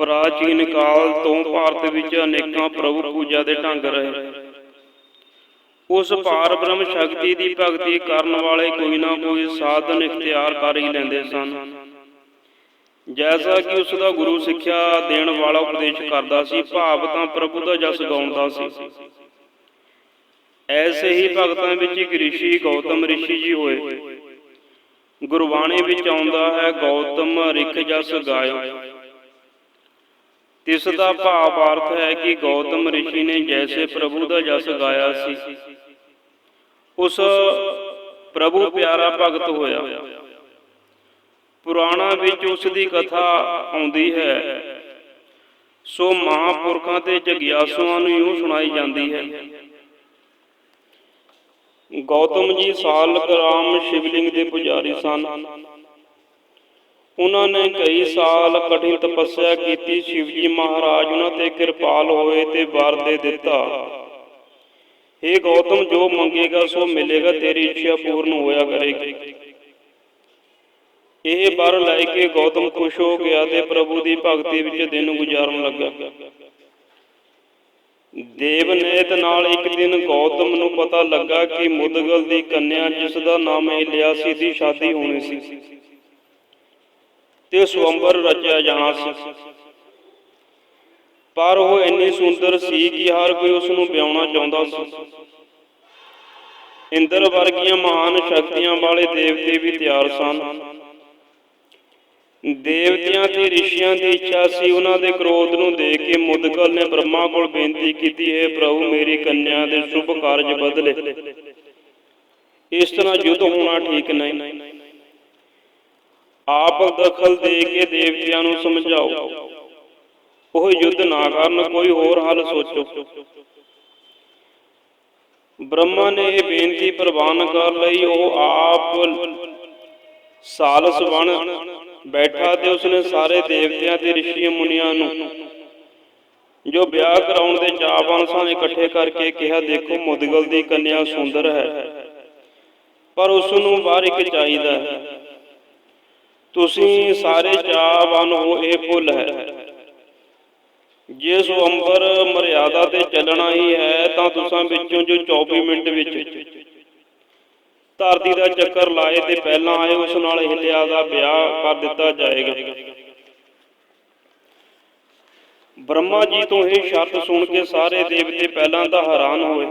ਪ੍ਰਾਚੀਨ ਕਾਲ ਤੋਂ ਭਾਰਤ ਵਿੱਚ ਅਨੇਕਾਂ ਪ੍ਰਭੂ ਪੂਜਾ ਦੇ ਢੰਗ ਰਹੇ। ਉਸ ਪਾਰ ਬ੍ਰਹਮ ਸ਼ਕਤੀ ਦੀ ਭਗਤੀ ਕਰਨ ਵਾਲੇ ਕੋਈ ਨਾ ਕੋਈ ਸਾਧਨ ਇਖਤਿਆਰ ਕਰ ਹੀ ਲੈਂਦੇ ਸਨ। ਜੈਸਾ ਕਿ ਉਸ ਦਾ ਗੁਰੂ ਸਿੱਖਿਆ ਦੇਣ ਵਾਲਾ ਉਪਦੇਸ਼ ਕਰਦਾ ਸੀ, ਭਾਵ ਤਾਂ ਪ੍ਰਭੂ ਦਾ ਜਸ ਗਾਉਂਦਾ ਸੀ। ਐਸੇ ਹੀ ਭਗਤਾਂ ਵਿੱਚ ਇੱਕ ਰਿਸ਼ੀ, ਗੌਤਮ ਰਿਸ਼ੀ ਜੀ ਹੋਏ। ਗੁਰਬਾਣੀ ਵਿੱਚ ਆਉਂਦਾ ਹੈ, ਗੌਤਮ ਰਿਖ ਜਸ ਗਾਇਓ। ਤਿਸ ਦਾ ਭਾਵ ਅਰਥ ਹੈ ਕਿ ਗੌਤਮ ਰਿਸ਼ੀ ਨੇ ਜੈਸੇ ਪ੍ਰਭੂ ਦਾ ਜਸ ਗਾਇਆ ਸੀ। ਉਸ ਪ੍ਰਭੂ ਪਿਆਰਾ ਭਗਤ ਹੋਇਆ। ਪੁਰਾਣਾ ਵਿੱਚ ਉਸ ਦੀ ਕਥਾ ਆਉਂਦੀ ਹੈ। ਸੋ ਮਹਾਪੁਰਖਾਂ ਤੇ ਜਗਿਆਸੂਆਂ ਨੂੰ ਇਉਂ ਸੁਣਾਈ ਜਾਂਦੀ ਹੈ। ਗੌਤਮ ਜੀ ਸਾਲ ਗ੍ਰਾਮ ਸ਼ਿਵਲਿੰਗ ਦੇ ਪੁਜਾਰੀ ਸਨ। ਉਹਨਾਂ ਨੇ ਕਈ ਸਾਲ ਕਠਿਨ ਤਪੱਸਿਆ ਕੀਤੀ, ਸ਼ਿਵਜੀ ਮਹਾਰਾਜ ਉਹਨਾਂ ਤੇ ਕਿਰਪਾਲ ਹੋਏ ਤੇ ਵਰ ਦੇ ਦਿੱਤਾ। हे ਗੌਤਮ, ਜੋ ਮੰਗੇਗਾ, ਸੋ ਮਿਲੇਗਾ, ਤੇਰੀ ਇੱਛਾ ਪੂਰਨ ਹੋਇਆ ਕਰੇਗੀ। ਇਹ ਵਰ ਲੈ ਕੇ ਗੌਤਮ ਖੁਸ਼ ਹੋ ਗਿਆ ਤੇ ਪ੍ਰਭੂ ਦੀ ਭਗਤੀ ਵਿੱਚ ਦਿਨ ਗੁਜ਼ਾਰਨ ਲੱਗਾ। ਦੇਵਨੇਤ ਨਾਲ ਇੱਕ ਦਿਨ ਗੌਤਮ ਨੂੰ ਪਤਾ ਲੱਗਾ ਕਿ ਮੁਦਗਲ ਦੀ ਕੰਨਿਆ ਜਿਸ ਦਾ ਨਾਮ ਇਲਿਆ ਸੀ ਦੀ ਸ਼ਾਦੀ ਹੋਣੀ ਸੀ। ਤੇ ਸਵੰਬਰ ਰਚਿਆ ਜਾਣਾ ਸੀ। ਪਰ ਉਹ ਇੰਨੀ ਸੁੰਦਰ ਸੀ ਕਿ ਹਰ ਕੋਈ ਉਸ ਨੂੰ ਵਿਆਹਣਾ ਚਾਹੁੰਦਾ ਸੀ। ਇੰਦਰ ਵਰਗੀਆਂ ਮਹਾਨ ਸ਼ਕਤੀਆਂ ਵਾਲੇ ਦੇਵਤੇ ਵੀ ਤਿਆਰ ਸਨ। ਦੇਵਤਿਆਂ ਤੇ ਰਿਸ਼ੀਆਂ ਦੀ ਇੱਛਾ ਸੀ ਉਹਨਾਂ ਦੇ ਕ੍ਰੋਧ ਨੂੰ ਦੇਖ ਕੇ ਮੁਦਗਲ ਨੇ ਬ੍ਰਹਮਾ ਕੋਲ ਬੇਨਤੀ ਕੀਤੀ, ਹੈ ਪ੍ਰਭੂ, ਮੇਰੀ ਕੰਨਿਆ ਦੇ ਸ਼ੁਭ ਕਾਰਜ ਬਦਲੇ। ਇਸ ਤਰ੍ਹਾਂ ਯੁੱਧ ਹੋਣਾ ਠੀਕ ਨਹੀਂ। ਆਪ ਦਖਲ ਦੇ ਕੇ ਦੇਵਤਿਆਂ ਨੂੰ ਸਮਝਾਓ। ਉਹ ਯੁੱਧ ਨਾ ਕਰਨ, ਕੋਈ ਹੋਰ ਹੱਲ ਸੋਚੋ। ਬ੍ਰਹਮਾ ਨੇ ਇਹ ਬੇਨਤੀ ਪ੍ਰਵਾਨ ਕਰ ਲਈ, ਉਹ ਆਪ ਸਾਲਸ ਬਣ ਬੈਠਾ ਤੇ ਉਸਨੇ ਸਾਰੇ ਦੇਵਤਿਆਂ ਤੇ ਰਿਸ਼ੀ ਮੁਨੀਆਂ ਨੂੰ ਜੋ ਵਿਆਹ ਕਰਾਉਣ ਦੇ ਚਾਹਵਾਨ ਸਾਂ ਇਕੱਠੇ ਕਰਕੇ ਕਿਹਾ, ਦੇਖੋ, ਮੁਦਗਲ ਦੀ ਕੰਨਿਆ ਸੁੰਦਰ ਹੈ, ਪਰ ਉਸ ਨੂੰ ਬਾਹਰ ਇੱਕ ਚਾਹੀਦਾ ਹੈ। ਤੁਸੀਂ ਸਾਰੇ ਚਾਹਵਾਨ ਹੋ ਇਹ ਭੁੱਲ ਹੈ। ਜੇ ਸਵੰਬਰ ਮਰਿਆਦਾ ਤੇ ਚੱਲਣਾ ਹੀ ਹੈ, ਤਾਂ ਤੁਸਾਂ ਵਿੱਚੋਂ ਜੋ 24 ਮਿੰਟ ਵਿੱਚ ਧਰਤੀ ਦਾ ਚੱਕਰ ਲਾਏ ਤੇ ਪਹਿਲਾਂ ਆਏ, ਉਸ ਨਾਲ ਹਿਲਿਆ ਦਾ ਵਿਆਹ ਕਰ ਦਿੱਤਾ ਜਾਏਗਾ। ਬ੍ਰਹਮਾ ਜੀ ਤੋਂ ਇਹ ਸ਼ਰਤ ਸੁਣ ਕੇ ਸਾਰੇ ਦੇਵਤੇ ਪਹਿਲਾਂ ਤਾਂ ਹੈਰਾਨ ਹੋਏ।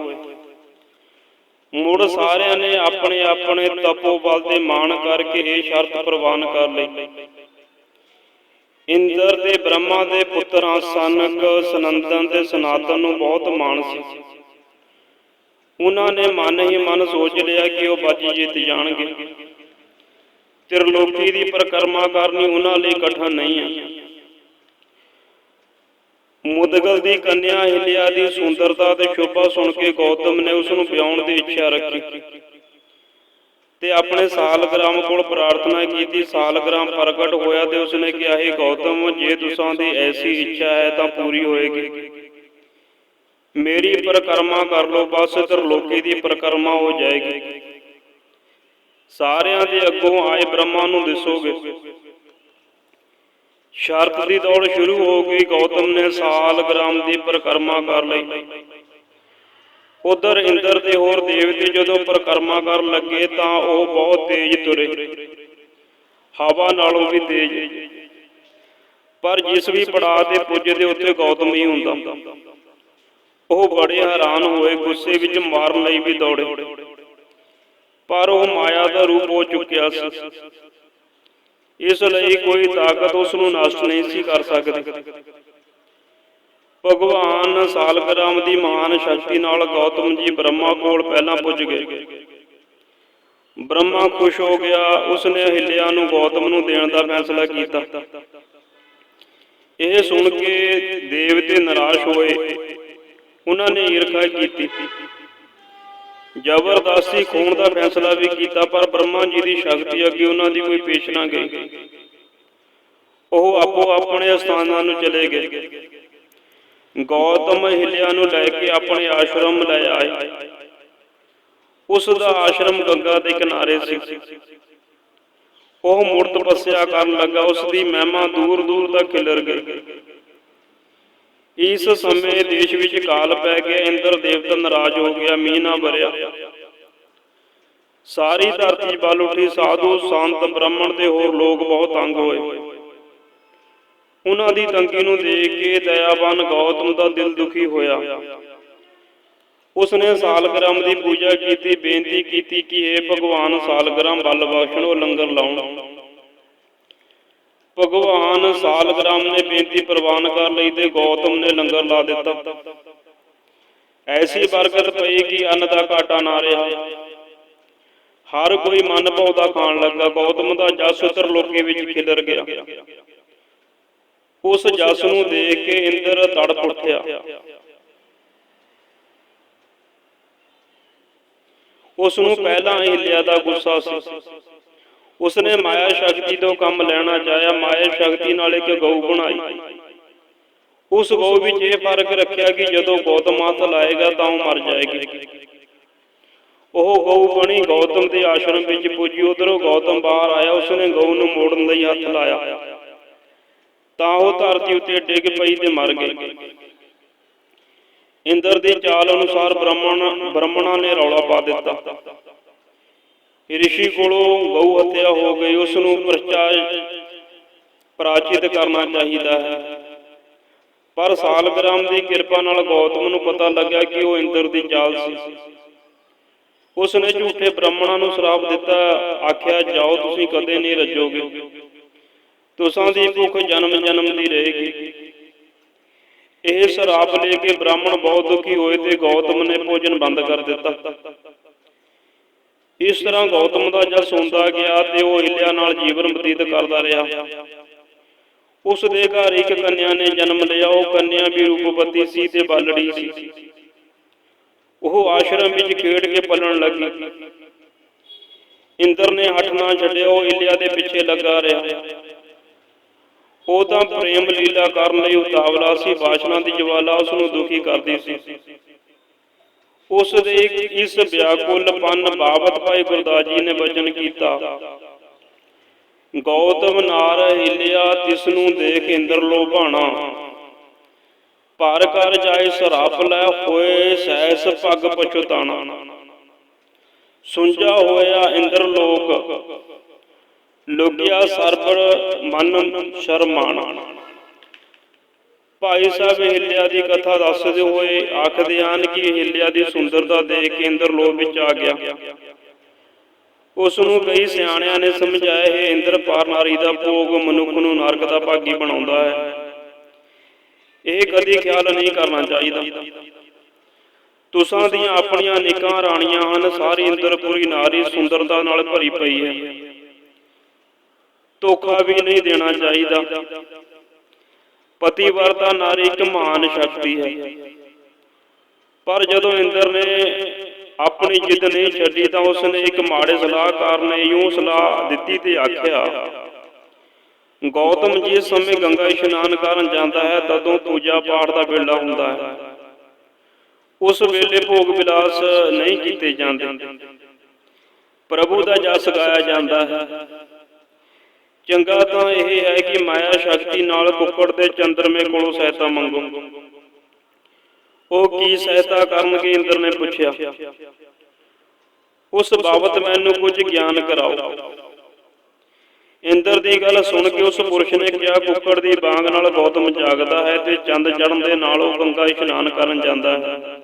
ਮੁੜ ਸਾਰਿਆਂ ਨੇ ਆਪਣੇ ਆਪਣੇ ਤਪੋਬਲ ਤੇ ਮਾਣ ਕਰਕੇ ਇਹ ਸ਼ਰਤ ਪ੍ਰਵਾਨ ਕਰ ਲਈ। ਇੰਦਰ ਤੇ ਬ੍ਰਹਮਾ ਦੇ ਪੁੱਤਰਾਂ ਸਨਕ, ਸਨੰਦਨ ਤੇ ਸਨਾਤਨ ਨੂੰ ਬਹੁਤ ਮਾਣ ਸੀ। ਉਹਨਾਂ ਨੇ ਮਨ ਹੀ ਮਨ ਸੋਚ ਲਿਆ ਕਿ ਉਹ ਬਚ ਜਿੱਤ ਜਾਣਗੇ। ਤਿਰਲੋਕੀ ਦੀ ਪਰਕਰਮਾ ਕਰਨੀ ਉਹਨਾਂ ਲਈ ਕਠਨ ਨਹੀਂ ਹੈ ਮੁਦਗਲ ਦੀ ਕੰਨਿਆ ਹਿਲਿਆ ਦੀ ਸੁੰਦਰਤਾ ਤੇ ਸ਼ੋਭਾ ਸੁਣ ਕੇ ਗੌਤਮ ਨੇ ਉਸ ਨੂੰ ਵਿਆਹਣ ਦੀ ਇੱਛਾ ਰੱਖੀ। ਤੇ ਆਪਣੇ ਸਾਲਗ੍ਰਾਮ ਕੋਲ ਪ੍ਰਾਰਥਨਾ ਕੀਤੀ, ਸਾਲਗ੍ਰਾਮ ਪ੍ਰਗਟ ਹੋਇਆ ਤੇ ਉਸਨੇ ਕਿਹਾ, ਹੈ ਗੌਤਮ, ਜੇ ਤੁਸਾਂ ਦੀ ਐਸੀ ਇੱਛਾ ਹੈ ਤਾਂ ਪੂਰੀ ਹੋਏਗੀ। ਮੇਰੀ ਪਰਕਰਮਾ ਕਰ ਲੋ ਬਸ ਤਰਲੋਕੀ ਦੀ ਪਰਕਰਮਾ ਹੋ ਜਾਏਗੀ। ਸਾਰਿਆਂ ਦੇ ਅੱਗੋਂ ਆਏ ਬ੍ਰਹਮਾ ਨੂੰ ਦਿਸੋਗੇ। ਸ਼ਰਤ ਦੀ ਦੌੜ ਸ਼ੁਰੂ ਹੋ ਗਈ, ਗੌਤਮ ਨੇ ਸਾਲ ਗ੍ਰਾਮ ਦੀ ਪਰਕਰਮਾ ਕਰ ਲਈ। ਉਧਰ ਇੰਦਰ ਤੇ ਹੋਰ ਦੇਵਤੇ ਜਦੋਂ ਪਰਕਰਮਾ ਕਰਨ ਲੱਗੇ ਤਾਂ ਉਹ ਬਹੁਤ ਤੇਜ਼ ਤੁਰੇ। ਹਵਾ ਨਾਲੋਂ ਵੀ ਤੇਜ਼। ਪਰ ਜਿਸ ਵੀ ਪੜਾਅ ਤੇ ਪੁੱਜਦੇ ਉੱਥੇ ਗੌਤਮ ਹੀ ਹੁੰਦਾ। ਉਹ ਬੜੇ ਹੈਰਾਨ ਹੋਏ, ਗੁੱਸੇ ਵਿੱਚ ਮਾਰਨ ਲਈ ਵੀ ਦੌੜੇ। ਪਰ ਉਹ ਮਾਇਆ ਦਾ ਰੂਪ ਹੋ ਚੁੱਕਿਆ ਸੀ। ਇਸ ਲਈ ਕੋਈ ਤਾਕਤ ਉਸ ਨੂੰ ਨਸ਼ਟ ਨਹੀਂ ਸੀ ਕਰ ਸਕਦੀ। ਭਗਵਾਨ ਸਾਲਗ੍ਰਾਮ ਦੀ ਮਹਾਨ ਸ਼ਕਤੀ ਨਾਲ ਗੌਤਮ ਜੀ ਬ੍ਰਹਮਾ ਕੋਲ ਪਹਿਲਾਂ ਪੁੱਜ ਗਏ। ਬ੍ਰਹਮਾ ਖੁਸ਼ ਹੋ ਗਿਆ, ਉਸਨੇ ਹਿੱਲਿਆ ਨੂੰ ਗੌਤਮ ਨੂੰ ਦੇਣ ਦਾ ਫੈਸਲਾ ਕੀਤਾ। ਇਹ ਸੁਣ ਕੇ ਦੇਵਤੇ ਨਿਰਾਸ਼ ਹੋਏ। ਉਹਨਾਂ ਨੇ ਈਰਖਾ ਕੀਤੀ। ਜ਼ਬਰਦਸਤੀ ਖੋਣ ਦਾ ਫੈਸਲਾ ਵੀ ਕੀਤਾ, ਪਰ ਬ੍ਰਹਮਾ ਜੀ ਦੀ ਸ਼ਕਤੀ ਅੱਗੇ ਉਹਨਾਂ ਦੀ ਕੋਈ ਪੇਸ਼ ਨਾ ਗਈ। ਉਹ ਆਪੋ ਆਪਣੇ ਸਥਾਨਾਂ ਨੂੰ ਚਲੇ ਗਏ। ਗੌਤਮ ਹਿਲਿਆ ਨੂੰ ਲੈ ਕੇ ਆਪਣੇ ਆਸ਼ਰਮ ਲੈ ਆਏ। ਉਸ ਦਾ ਆਸ਼ਰਮ ਗੰਗਾ ਦੇ ਕਿਨਾਰੇ ਸੀ। ਉਹ ਮੁੜ ਤਪੱਸਿਆ ਕਰਨ ਲੱਗਾ, ਉਸ ਦੀ ਮਹਿਮਾ ਦੂਰ ਦੂਰ ਤੱਕ ਖਿਲਰ ਗਈ। ਇਸ ਸਮੇਂ ਦੇਸ਼ ਵਿੱਚ ਕਾਲ ਪੈ ਗਿਆ ਇੰਦਰ ਦੇਵਤਾ ਨਾਰਾਜ਼ ਹੋ ਗਿਆ, ਮੀਂਹ ਨਾ ਵਰਿਆ ਸਾਰੀ ਧਰਤੀ ਵੱਲ ਉੱਠੀ ਸਾਧੂ, ਸੰਤ, ਬ੍ਰਾਹਮਣ ਤੇ ਹੋਰ ਲੋਕ ਬਹੁਤ ਤੰਗ ਹੋਏ। ਉਹਨਾਂ ਦੀ ਤੰਗੀ ਨੂੰ ਦੇਖ ਕੇ ਦਇਆਵਾਨ ਗੌਤਮ ਦਾ ਦਿਲ ਦੁਖੀ ਹੋਇਆ। ਉਸਨੇ ਸਾਲਗ੍ਰਾਮ ਦੀ ਪੂਜਾ ਕੀਤੀ, ਬੇਨਤੀ ਕੀਤੀ ਕਿ हे ਭਗਵਾਨ, ਸਾਲਗ੍ਰਾਮ ਵੱਲ ਬਖਸ਼ਣੋ ਲੰਗਰ ਲਾਉਣ। ਭਗਵਾਨ ਸਾਲਗ੍ਰਾਮ ਨੇ ਬੇਨਤੀ ਪ੍ਰਵਾਨ ਕਰ ਲਈ ਤੇ ਗੌਤਮ ਨੇ ਲੰਗਰ ਲਾ ਦਿੱਤਾ। ਐਸੀ ਬਰਕਤ ਪਈ ਕਿ ਅੰਨ ਦਾ ਘਾਟਾ ਨਾ ਰਿਹਾ। ਹਰ ਕੋਈ ਮਨ ਭਾਉਂਦਾ ਖਾਣ ਲੱਗਾ, ਗੌਤਮ ਦਾ ਜਸ ਲੋਕੇ ਵਿੱਚ ਖਿਲਰ ਗਿਆ। ਉਸ ਜਸ ਨੂੰ ਦੇਖ ਕੇ ਇੰਦਰ ਤੜਪ ਉੱਠਿਆ। ਉਸ ਨੂੰ ਪਹਿਲਾਂ ਹੀ ਲਿਆ ਦਾ ਗੁੱਸਾ ਸੀ। ਉਸਨੇ ਮਾਇਆ ਸ਼ਕਤੀ ਤੋਂ ਕੰਮ ਲੈਣਾ ਚਾਹਿਆ ਮਾਇਆ ਸ਼ਕਤੀ ਨਾਲ ਇੱਕ ਗਊ ਬਣਾਈ। ਉਸ ਗਊ ਵਿੱਚ ਇਹ ਫ਼ਰਕ ਰੱਖਿਆ ਕਿ ਜਦੋਂ ਗੌਤਮ ਹੱਥ ਲਾਏਗਾ ਤਾਂ ਉਹ ਮਰ ਜਾਏਗੀ। ਉਹ ਗਊ ਬਣੀ ਗੌਤਮ ਦੇ ਆਸ਼ਰਮ ਵਿੱਚ ਪੁੱਜੀ ਉਧਰੋਂ ਗੌਤਮ ਬਾਹਰ ਆਇਆ ਉਸਨੇ ਗਊ ਨੂੰ ਮੋੜਨ ਲਈ ਹੱਥ ਲਾਇਆ। ਤਾਂ ਉਹ ਧਰਤੀ ਉੱਤੇ ਡਿੱਗ ਪਈ ਤੇ ਮਰ ਗਈ। ਇੰਦਰ ਦੀ ਚਾਲ ਅਨੁਸਾਰ ਬ੍ਰਾਹਮਣ ਬ੍ਰਾਹਮਣਾਂ ਨੇ ਰੌਲਾ ਪਾ ਦਿੱਤਾ। ਰਿਸ਼ੀ ਕੋਲੋਂ ਗਊ ਹੱਤਿਆ ਹੋ ਗਈ ਉਸ ਨੂੰ ਪ੍ਰਾਚਿਤ ਕਰਨਾ ਚਾਹੀਦਾ ਹੈ। ਪਰ ਸਾਲਗ੍ਰਾਮ ਦੀ ਕਿਰਪਾ ਨਾਲ ਗੌਤਮ ਨੂੰ ਪਤਾ ਲੱਗਿਆ ਕਿ ਉਹ ਇੰਦਰ ਦੀ ਚਾਲ ਸੀ। ਉਸ ਨੇ ਝੂਠੇ ਬ੍ਰਾਹਮਣਾਂ ਨੂੰ ਸ਼ਰਾਪ ਦਿੱਤਾ, ਆਖਿਆ, ਜਾਓ, ਤੁਸੀਂ ਕਦੇ ਨਹੀਂ ਰੱਜੋਗੇ। ਤੁਸਾਂ ਦੀ ਭੁੱਖ ਜਨਮ ਜਨਮ ਦੀ ਰਹੇਗੀ। ਇਹ ਸ਼ਰਾਪ ਲੈ ਕੇ ਬ੍ਰਾਹਮਣ ਬਹੁਤ ਦੁਖੀ ਹੋਏ ਤੇ ਗੌਤਮ ਨੇ ਭੋਜਨ ਬੰਦ ਕਰ ਦਿੱਤਾ। ਇਸ ਤਰ੍ਹਾਂ ਗੌਤਮ ਦਾ ਜਸ ਹੁੰਦਾ ਗਿਆ ਤੇ ਉਹ ਇਲਿਆ ਨਾਲ ਜੀਵਨ ਬਤੀਤ ਕਰਦਾ ਰਿਹਾ। ਉਸ ਦੇ ਘਰ ਇੱਕ ਕੰਨਿਆ ਨੇ ਜਨਮ ਲਿਆ। ਉਹ ਕੰਨਿਆ ਵੀ ਰੂਪਵਤੀ ਸੀ ਤੇ ਬਾਲੜੀ ਸੀ। ਉਹ ਆਸ਼ਰਮ ਵਿੱਚ ਖੇਡ ਕੇ ਪਲਣ ਲੱਗੀ। ਇੰਦਰ ਨੇ ਹੱਠ ਨਾ ਛੱਡਿਆ। ਉਹ ਇਲਿਆ ਦੇ ਪਿੱਛੇ ਲੱਗਾ ਰਿਹਾ। ਉਹ ਤਾਂ ਪ੍ਰੇਮ ਲੀਲਾ ਕਰਨ ਲਈ ਉਤਾਵਲਾ ਸੀ। ਬਾਸ਼ਨਾ ਦੀ ਜਵਾਲਾ ਉਸ ਨੂੰ ਦੁਖੀ ਕਰਦੀ ਸੀ। ਉਸ ਦੇ ਇਸ ਵਿਆਕੁਲਪਨ ਬਾਬਤ ਭਾਈ ਗੁਰਦਾਸ ਜੀ ਨੇ ਵਚਨ ਕੀਤਾ। ਗੌਤਮ ਨਾਰ ਹਿਲਿਆ ਤਿਸ ਨੂੰ ਦੇਖ ਇੰਦਰ ਲੋਭਾਣਾ ਪਰ ਕਰ ਜਾਏ ਸਰਾਪ ਲੈ ਹੋਏ ਸੈਸ ਪੱਗ ਪਛੁਤਾਣਾ। ਸੁੰਜਾ ਹੋਇਆ ਇੰਦਰ ਲੋਕ ਲੁਕਿਆ ਸਰਬਰ ਮਨ ਸ਼ਰਮਾਣਾ। ਭਾਈ ਸਾਹਿਬ ਹਿੱਲਿਆ ਦੀ ਕਥਾ ਦੱਸਦੇ ਹੋਏ ਆਖਦੇ ਹਨ ਕਿ ਹਿੱਲਿਆ ਦੀ ਸੁੰਦਰਤਾ ਦੇਖ ਕੇ ਲੋਭ ਵਿੱਚ ਆ ਗਿਆ। ਉਸ ਨੂੰ ਕਈ ਸਿਆਣਿਆਂ ਨੇ ਸਮਝਾਇਆ ਹੈ ਇੰਦਰ ਪਾਰ ਨਾਰੀ ਦਾ ਭੋਗ ਮਨੁੱਖ ਨੂੰ ਨਰਕ ਦਾ ਭਾਗੀ ਬਣਾਉਂਦਾ ਹੈ। ਇਹ ਕਦੀ ਖਿਆਲ ਨਹੀਂ ਕਰਨਾ ਚਾਹੀਦਾ। ਤੁਸਾਂ ਦੀਆਂ ਆਪਣੀਆਂ ਨਿਕਾਂ ਰਾਣੀਆਂ ਹਨ, ਸਾਰੀ ਇੰਦਰਪੁਰੀ ਨਾਰੀ ਸੁੰਦਰਤਾ ਨਾਲ ਭਰੀ ਪਈ ਹੈ। ਧੋਖਾ ਵੀ ਨਹੀਂ ਦੇਣਾ ਚਾਹੀਦਾ। ਪਤੀਵਰਤਾ ਨਾਰੀ ਇੱਕ ਮਹਾਨ ਸ਼ਕਤੀ ਹੈ। ਪਰ ਜਦੋਂ ਇੰਦਰ ਨੇ ਆਪਣੀ ਜਿੱਦ ਨਹੀਂ ਛੱਡੀ ਤਾਂ ਉਸ ਨੇ ਇੱਕ ਮਾੜੇ ਸਲਾਹਕਾਰ ਨੇ ਯੂੰ ਸਲਾਹ ਦਿੱਤੀ ਤੇ ਆਖਿਆ, ਗੌਤਮ ਜਿਸ ਸਮੇਂ ਗੰਗਾ ਇਸ਼ਨਾਨ ਕਰਨ ਜਾਂਦਾ ਹੈ, ਤਦੋਂ ਪੂਜਾ ਪਾਠ ਦਾ ਵੇਲਾ ਹੁੰਦਾ ਹੈ। ਉਸ ਵੇਲੇ ਭੋਗ ਵਿਲਾਸ ਨਹੀਂ ਕੀਤੇ ਜਾਂਦੇ। ਪ੍ਰਭੂ ਦਾ ਜਸ ਗਾਇਆ ਜਾਂਦਾ ਹੈ। ਚੰਗਾ ਤਾਂ ਇਹ ਹੈ ਕਿ ਮਾਇਆ ਸ਼ਕਤੀ ਨਾਲ ਕੁੱਕੜ ਦੇ ਚੰਦਰਮੇ ਕੋਲੋਂ ਸਹਾਇਤਾ ਮੰਗੋ। ਉਹ ਕੀ ਸਹਾਇਤਾ ਕਰਨਗੇ ਇੰਦਰ ਨੇ ਪੁੱਛਿਆ। ਉਸ ਬਾਬਤ ਮੈਨੂੰ ਕੁਝ ਗਿਆਨ ਕਰਾਓ। ਇੰਦਰ ਦੀ ਗੱਲ ਸੁਣ ਕੇ ਉਸ ਪੁਰਸ਼ ਨੇ ਕਿਹਾ, ਕੁੱਕੜ ਦੀ ਬਾਂਗ ਨਾਲ ਗੌਤਮ ਜਾਗਦਾ ਹੈ ਤੇ ਚੰਦ ਚੜਨ ਦੇ ਨਾਲ ਉਹ ਗੰਗਾ ਇਸ਼ਨਾਨ ਕਰਨ ਜਾਂਦਾ ਹੈ।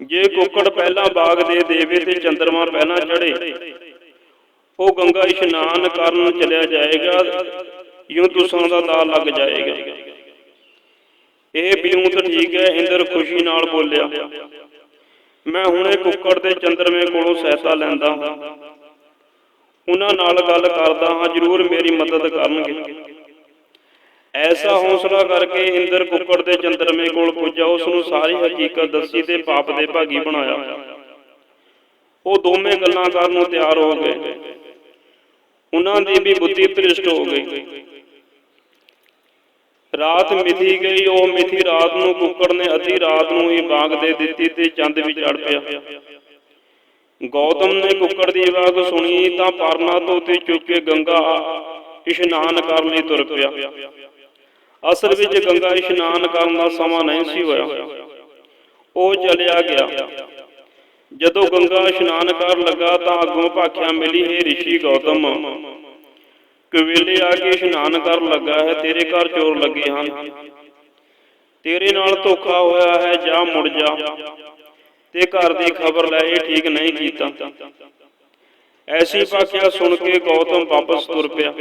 ਜੇ ਕੁੱਕੜ ਪਹਿਲਾਂ ਬਾਗ ਦੇ ਦੇਵੇ ਤੇ ਚੰਦਰਮਾ ਪਹਿਲਾਂ ਚੜੇ ਉਹ ਗੰਗਾ ਇਸ਼ਨਾਨ ਕਰਨ ਚਲਿਆ ਜਾਏਗਾ ਯੂੰ ਤੁਸਾਂ ਦਾ ਦਾ ਲੱਗ ਜਾਏਗਾ। ਇਹ ਬਿਉਂਤ ਠੀਕ ਹੈ, ਇੰਦਰ ਖੁਸ਼ੀ ਨਾਲ ਬੋਲਿਆ, ਮੈਂ ਹੁਣੇ ਕੁੱਕੜ ਦੇ ਚੰਦਰਮੇ ਕੋਲੋਂ ਸਹਾਇਤਾ ਲੈਂਦਾ ਹਾਂ। ਉਹਨਾਂ ਨਾਲ ਗੱਲ ਕਰਦਾ ਹਾਂ, ਜ਼ਰੂਰ ਮੇਰੀ ਮਦਦ ਕਰਨਗੇ। ਐਸਾ ਹੌਸਲਾ ਕਰਕੇ ਇੰਦਰ ਕੁੱਕੜ ਦੇ ਚੰਦਰਮੇ ਕੋਲ ਪੁੱਜਾ ਉਸ ਨੂੰ ਸਾਰੀ ਹਕੀਕਤ ਦੱਸੀ ਤੇ ਪਾਪ ਦੇ ਭਾਗੀ ਬਣਾਇਆ। ਉਹ ਦੋਵੇਂ ਗੱਲਾਂ ਕਰਨ ਨੂੰ ਤਿਆਰ ਹੋ ਗਏ। ਉਹਨਾਂ ਦੀ ਵੀ ਬੁੱਧੀ ਭ੍ਰਿਸ਼ਟ ਹੋ ਗਈ। ਰਾਤ ਮਿਥੀ ਗਈ, ਉਹ ਮਿਥੀ ਰਾਤ ਨੂੰ ਕੁੱਕੜ ਨੇ ਅੱਧੀ ਰਾਤ ਨੂੰ ਹੀ ਬਾਗ ਦੇ ਦਿੱਤੀ ਤੇ ਚੰਦ ਵੀ ਚੜ ਪਿਆ। ਗੌਤਮ ਨੇ ਕੁੱਕੜ ਦੀ ਆਵਾਜ਼ ਸੁਣੀ ਤਾਂ ਪਰਨਾ ਤੋਂ ਤੇ ਚੁੱਕ ਕੇ ਗੰਗਾ ਇਸ਼ਨਾਨ ਕਰਨ ਲਈ ਤੁਰ ਪਿਆ। ਅਸਲ ਵਿੱਚ ਗੰਗਾ ਇਸ਼ਨਾਨ ਕਰਨ ਦਾ ਸਮਾਂ ਨਹੀਂ ਸੀ ਹੋਇਆ। ਉਹ ਚਲਿਆ ਗਿਆ। ਜਦੋਂ ਗੰਗਾ ਇਸ਼ਨਾਨ ਕਰਨ ਲੱਗਾ ਤਾਂ ਅੱਗੋਂ ਭਾਖਿਆ ਮਿਲੀ, ਹੈ ਰਿਸ਼ੀ ਗੌਤਮ ਕਵੇਲੇ ਆ ਕੇ ਇਸ਼ਨਾਨ ਕਰਨ ਲੱਗਾ ਹੈ, ਤੇਰੇ ਘਰ ਚੋਰ ਲੱਗੇ ਹਨ। ਤੇਰੇ ਨਾਲ ਧੋਖਾ ਹੋਇਆ ਹੈ, ਜਾ ਮੁੜ ਜਾ। ਤੇ ਘਰ ਦੀ ਖਬਰ ਲੈ, ਇਹ ਠੀਕ ਨਹੀਂ ਕੀਤਾ। ਐਸੀ ਭਾਖਿਆ ਸੁਣ ਕੇ ਗੌਤਮ ਵਾਪਸ ਤੁਰ ਪਿਆ।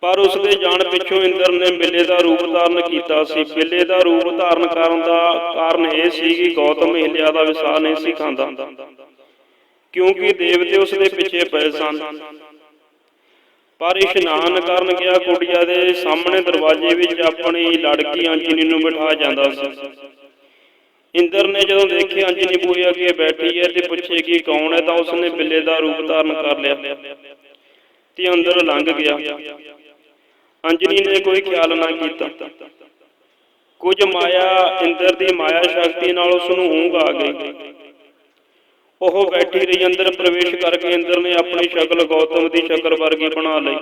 ਪਰ ਉਸ ਦੇ ਜਾਣ ਪਿੱਛੋਂ ਇੰਦਰ ਨੇ ਬਿੱਲੇ ਦਾ ਰੂਪ ਧਾਰਨ ਕੀਤਾ ਸੀ। ਬਿੱਲੇ ਦਾ ਰੂਪ ਧਾਰਨ ਕਰਨ ਦਾ ਕਾਰਨ ਇਹ ਸੀ ਕਿ ਗੌਤਮ ਹਿਲਿਆ ਦਾ ਵਿਸਾਰ ਨਹੀਂ ਸੀ ਖਾਂਦਾ। ਕਿਉਂਕਿ ਦੇਵਤੇ ਉਸ ਦੇ ਪਿੱਛੇ ਪਏ ਸਨ। ਪਰ ਇਸ਼ਨਾਨ ਕਰਨ ਗਿਆ ਕੁੜੀਆ ਦੇ ਸਾਹਮਣੇ ਦਰਵਾਜ਼ੇ ਵਿੱਚ ਆਪਣੀ ਲੜਕੀ ਅੰਜਨੀ ਨੂੰ ਬਿਠਾ ਜਾਂਦਾ ਸੀ। ਇੰਦਰ ਨੇ ਜਦੋਂ ਦੇਖਿਆ ਅੰਜਨੀ ਬੂਹੇ ਅੱਗੇ ਬੈਠੀ ਹੈ ਤੇ ਪੁੱਛੇ ਕਿ ਕੌਣ ਹੈ ਤਾਂ ਉਸਨੇ ਬਿੱਲੇ ਦਾ ਰੂਪ ਧਾਰਨ ਕਰ ਲਿਆ। ਤੇ ਅੰਦਰ ਲੰਘ ਗਿਆ। ਅੰਜਨੀ ਨੇ ਕੋਈ ਖਿਆਲ ਨਾ ਕੀਤਾ। ਕੁਝ ਮਾਇਆ ਇੰਦਰ ਦੀ ਮਾਇਆ ਸ਼ਕਤੀ ਨਾਲ ਉਸ ਨੂੰ ਊਂਘ ਆ ਗਈ। ਉਹ ਬੈਠੀ ਰਹੀ ਅੰਦਰ ਪ੍ਰਵੇਸ਼ ਕਰਕੇ ਇੰਦਰ ਨੇ ਆਪਣੀ ਸ਼ਕਲ ਗੌਤਮ ਦੀ ਸ਼ਕਲ ਵਰਗੀ ਬਣਾ ਲਈ।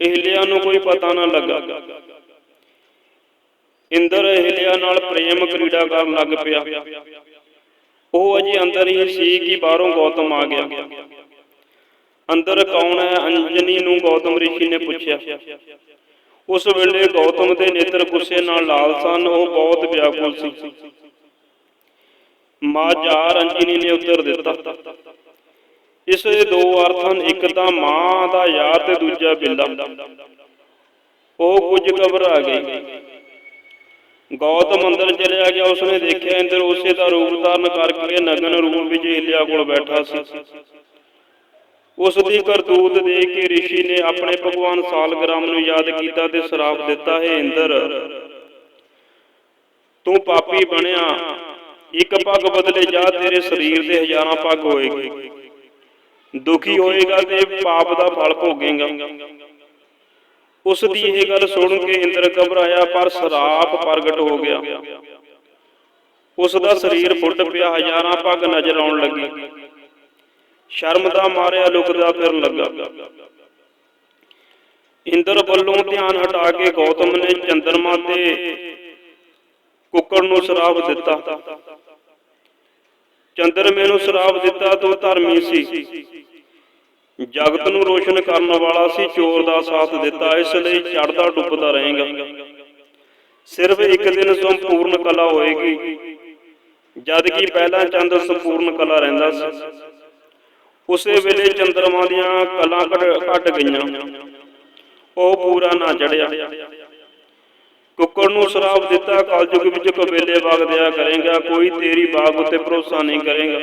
ਹਿਲਿਆ ਨੂੰ ਕੋਈ ਪਤਾ ਨਾ ਲੱਗਾ। ਇੰਦਰ ਹਿਲਿਆ ਨਾਲ ਪ੍ਰੇਮ ਕ੍ਰੀੜਾ ਕਰਨ ਲੱਗ ਪਿਆ। ਉਹ ਅਜੇ ਅੰਦਰ ਹੀ ਸੀ ਕਿ ਬਾਹਰੋਂ ਗੌਤਮ ਆ ਗਿਆ। ਅੰਦਰ ਕੌਣ ਹੈ? ਅੰਜਨੀ ਨੂੰ ਗੌਤਮ ਰਿਸ਼ੀ ਨੇ ਪੁੱਛਿਆ। ਉਸ ਵੇਲੇ ਗੌਤਮ ਦੇ ਨੇਤਰ ਗੁੱਸੇ ਨਾਲ ਲਾਲ ਸਨ, ਉਹ ਬਹੁਤ ਵਿਆਕੁਲ ਸੀ। ਮਾਜਾਰ ਅੰਜਨੀ ਨੇ ਉੱਤਰ ਦਿੱਤਾ। ਇਸ ਦੇ ਦੋ ਅਰਥ ਹਨ, ਇੱਕ ਤਾਂ ਮਾਂ ਦਾ ਯਾਰ ਤੇ ਦੂਜਾ ਬਿੱਲਾ। ਉਹ ਕੁਝ ਘਬਰਾ ਗਈ। ਗੌਤਮ ਅੰਦਰ ਚਲਿਆ ਗਿਆ, ਉਸਨੇ ਦੇਖਿਆ ਇੰਦਰ ਉਸੇ ਦਾ ਰੂਪ ਧਾਰਨ ਕਰਕੇ ਨਗਨ ਰੂਪ ਵਿੱਚ ਹਿਲਿਆ ਕੋਲ ਬੈਠਾ ਸੀ। ਉਸ ਦੀ ਕਰਤੂਤ ਦੇਖ ਕੇ ઋષਿ ਨੇ ਆਪਣੇ ਭਗਵਾਨ ਸਾਲਗ੍ਰਾਮ ਨੂੰ ਯਾਦ ਕੀਤਾ ਤੇ ਸ਼ਰਾਪ ਦਿੱਤਾ, ਹੈ ਇੰਦਰ, ਤੂੰ ਪਾਪੀ ਬਣਿਆ। ਇੱਕ ਪੱਗ ਬਦਲੇ ਜਾ, ਤੇਰੇ ਸਰੀਰ ਦੇ ਹਜ਼ਾਰਾਂ ਪੱਗ ਹੋਏਗੀ। ਦੁਖੀ ਹੋਏਗਾ ਤੇ ਪਾਪ ਦਾ ਫਲ ਭੋਗੇਗਾ। ਉਸ ਦੀ ਇਹ ਗੱਲ ਸੁਣ ਕੇ ਇੰਦਰ ਘਬਰਾਇਆ, ਪਰ ਸ਼ਰਾਪ ਪ੍ਰਗਟ ਹੋ ਗਿਆ। ਉਸ ਦਾ ਸਰੀਰ ਫੁੱਟ ਪਿਆ, ਹਜ਼ਾਰਾਂ ਪੱਗ ਨਜ਼ਰ ਆਉਣ ਲੱਗੀ। ਸ਼ਰਮ ਦਾ ਮਾਰਿਆ ਲੁਕਦਾ ਫਿਰ ਲੱਗਾ। ਇੰਦਰ ਵੱਲੋਂ ਧਿਆਨ ਹਟਾ ਕੇ ਗੌਤਮ ਨੇ ਚੰਦਰਮਾ ਤੇ ਕੁੱਕੜ ਨੂੰ ਸ਼ਰਾਪ ਦਿੱਤਾ। ਚੰਦਰਮੇ ਨੂੰ ਸ਼ਰਾਪ ਦਿੱਤਾ ਤੂੰ ਧਰਮੀ ਸੀ। ਜਗਤ ਨੂੰ ਰੋਸ਼ਨ ਕਰਨ ਵਾਲਾ ਸੀ, ਚੋਰ ਦਾ ਸਾਥ ਦਿੱਤਾ, ਇਸ ਲਈ ਚੜਦਾ ਡੁੱਬਦਾ ਰਹੇਗਾ। ਸਿਰਫ ਇੱਕ ਦਿਨ ਸੰਪੂਰਨ ਕਲਾ ਹੋਏਗੀ, ਜਦ ਕਿ ਪਹਿਲਾਂ ਚੰਦ ਸੰਪੂਰਨ ਕਲਾ ਰਹਿੰਦਾ ਸੀ। ਉਸੇ ਵੇਲੇ ਚੰਦਰਮਾ ਦੀਆਂ ਕਲਾਂ ਘਟ ਗਈਆਂ। ਉਹ ਪੂਰਾ ਨਾ ਚੜਿਆ ਕੁੱਕੜ ਨੂੰ ਸ਼ਰਾਪ ਦਿੱਤਾ ਕਲਯੁਗ ਵਿੱਚ ਕਬੇਲੇ ਵਗਦਿਆ ਕਰੇਗਾ, ਕੋਈ ਤੇਰੀ ਬਾਗ ਉੱਤੇ ਭਰੋਸਾ ਨਹੀਂ ਕਰੇਗਾ।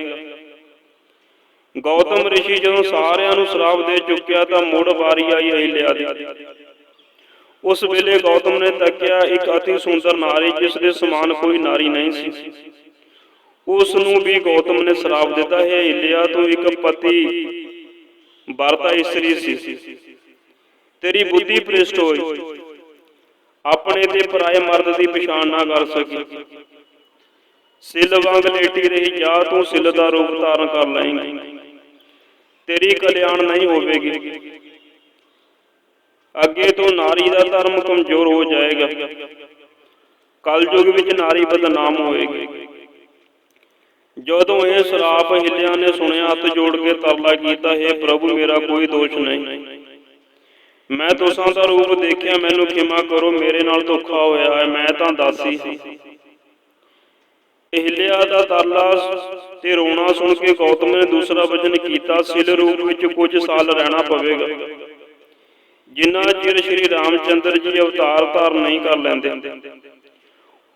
ਗੌਤਮ ਰਿਸ਼ੀ ਜਦੋਂ ਸਾਰਿਆਂ ਨੂੰ ਸ਼ਰਾਬ ਦੇ ਚੁੱਕਿਆ ਤਾਂ ਮੁੜ ਵਾਰੀ ਆਈ ਅਹਿਲਿਆ ਦੀ। ਉਸ ਵੇਲੇ ਗੌਤਮ ਨੇ ਤੱਕਿਆ, ਇੱਕ ਅਤੀ ਸੁੰਦਰ ਨਾਰੀ ਜਿਸ ਦੇ ਸਮਾਨ ਕੋਈ ਨਾਰੀ ਨਹੀਂ ਸੀ। ਉਸ ਨੂੰ ਵੀ ਗੌਤਮ ਨੇ ਸ਼ਰਾਪ ਦਿੱਤਾ, ਹੈ ਇਲਿਆ ਤੂੰ ਇੱਕ ਪਤੀ ਵਰਤਾ ਇਸਤਰੀ ਸੀ। ਤੇਰੀ ਬੁੱਧੀ ਭ੍ਰਿਸ਼ਟ ਹੋਈ। ਆਪਣੇ ਤੇ ਪਰਾਏ ਮਰਦ ਦੀ ਪਛਾਣ ਨਾ ਕਰ ਸਕੀ। ਸਿਲ ਵਾਂਗ ਲੇਟੀ ਰਹੀ, ਜਾ ਤੂੰ ਸਿਲ ਦਾ ਰੂਪ ਧਾਰਨ ਕਰ ਲਏਂਗੀ। ਤੇਰੀ ਕਲਿਆਣ ਨਹੀਂ ਹੋਵੇਗੀ। ਅੱਗੇ ਤੋਂ ਨਾਰੀ ਦਾ ਧਰਮ ਕਮਜ਼ੋਰ ਹੋ ਜਾਏਗਾ। ਕਲਯੁਗ ਵਿੱਚ ਨਾਰੀ ਬਦਨਾਮ ਹੋਏਗੀ। ਜਦੋਂ ਇਹ ਸ਼ਰਾਪ ਹਿੱਲਿਆਂ ਨੇ ਸੁਣਿਆ, ਹੱਥ ਜੋੜ ਕੇ ਤਰਲਾ ਕੀਤਾ, ਹੈ ਪ੍ਰਭੂ, ਮੇਰਾ ਕੋਈ ਦੋਸ਼ ਨਹੀਂ। ਮੈਂ ਤੁਸਾਂ ਦਾ ਰੂਪ ਦੇਖਿਆ, ਮੈਨੂੰ ਖਿਮਾ ਕਰੋ, ਮੇਰੇ ਨਾਲ ਧੋਖਾ ਹੋਇਆ ਹੈ, ਮੈਂ ਤਾਂ ਦਾਸੀ ਹਿੱਲਿਆ ਦਾ ਤਰਲਾ ਤੇ ਰੋਣਾ ਸੁਣ ਕੇ ਗੌਤਮ ਨੇ ਦੂਸਰਾ ਵਚਨ ਕੀਤਾ, ਸਿਲ ਰੂਪ ਵਿੱਚ ਕੁਝ ਸਾਲ ਰਹਿਣਾ ਪਵੇਗਾ। ਜਿੰਨਾ ਚਿਰ ਸ਼੍ਰੀ ਰਾਮਚੰਦਰ ਜੀ ਅਵਤਾਰ ਧਾਰ ਨਹੀਂ ਕਰ ਲੈਂਦੇ।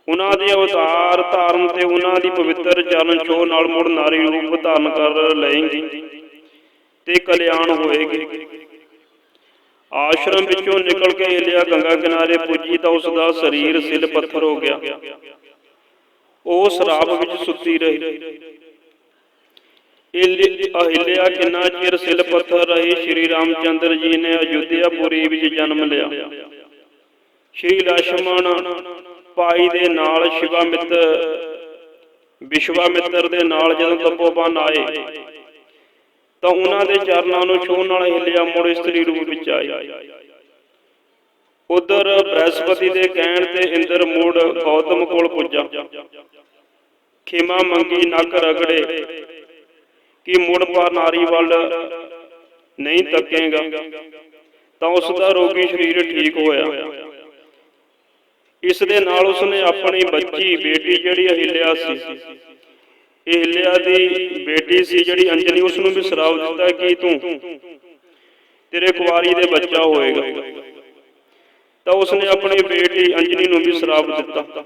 ਉਹਨਾਂ ਦੇ ਅਵਤਾਰ ਧਾਰਨ ਤੇ ਉਹਨਾਂ ਦੀ ਪਵਿੱਤਰ ਚਰਨ ਛੋਹ ਨਾਲ ਮੁੜ ਨਾਰੀ ਰੂਪ ਧਾਰਨ ਕਰ ਲਏਗੀ ਤੇ ਕਲਿਆਣ ਹੋਏਗੀ। ਆਸ਼ਰਮ ਵਿੱਚੋਂ ਨਿਕਲ ਕੇ ਇਲਿਆ ਗੰਗਾ ਕਿਨਾਰੇ ਪੁੱਜੀ ਤਾਂ ਉਸ ਦਾ ਸਰੀਰ ਸਿਲ ਪੱਥਰ ਹੋ ਗਿਆ। ਉਹ ਸਰਾਬ ਵਿੱਚ ਸੁੱਤੀ ਰਹੀ। ਅਹਿਲਿਆ ਕਿੰਨਾ ਚਿਰ ਸਿਲ ਪੱਥਰ ਰਹੀ, ਸ਼੍ਰੀ ਰਾਮਚੰਦਰ ਜੀ ਨੇ ਅਯੁੱਧਿਆਪੁਰੀ ਵਿੱਚ ਜਨਮ ਲਿਆ। ਸ਼੍ਰੀ ਲక్ష్మణ ਭਾਈ ਦੇ ਨਾਲ ਸ਼ਿਵਾ ਮਿੱਤਰ ਵਿਸ਼ਵਾ ਮਿੱਤਰ ਦੇ ਨਾਲ ਜਦੋਂ ਤਪੋਬਨ ਆਏ, ਤਾਂ ਉਹਨਾਂ ਦੇ ਚਰਨਾਂ ਨੂੰ ਛੂਹਣ ਨਾਲ ਹਿੱਲਿਆ ਮੁੜ ਇਸਤਰੀ ਰੂਪ ਵਿੱਚ ਆਏ। ਉਧਰ ਬ੍ਰਹਸਪਤੀ ਦੇ ਕਹਿਣ ਤੇ ਇੰਦਰ ਮੁੜ ਗੌਤਮ ਕੋਲ ਪੁੱਜਾ। ਖਿਮਾ ਮੰਗੀ ਨੱਕ ਰਗੜੇ ਕਿ ਮੁੜ ਪਾ ਨਾਰੀ ਵੱਲ ਨਹੀਂ ਤੱਕੇਗਾ, ਤਾਂ ਉਸ ਦਾ ਰੋਗੀ ਸਰੀਰ ਠੀਕ ਹੋਇਆ। ਇਸ ਦੇ ਨਾਲ ਉਸਨੇ ਆਪਣੀ ਬੱਚੀ, ਬੇਟੀ ਜਿਹੜੀ ਅਹਿਲਿਆ ਸੀ। ਇਹ ਦੀ ਬੇਟੀ ਸੀ ਜਿਹੜੀ ਅੰਜਲੀ ਉਸ ਨੂੰ ਵੀ ਸ਼ਰਾਪ ਦਿੱਤਾ ਕਿ ਤੂੰ ਤੇਰੇ ਕੁਵਾਰੀ ਦੇ ਬੱਚਾ ਹੋਏਗਾ। ਤਾਂ ਉਸਨੇ ਆਪਣੀ ਬੇਟੀ ਅੰਜਲੀ ਨੂੰ ਵੀ ਸ਼ਰਾਪ ਦਿੱਤਾ।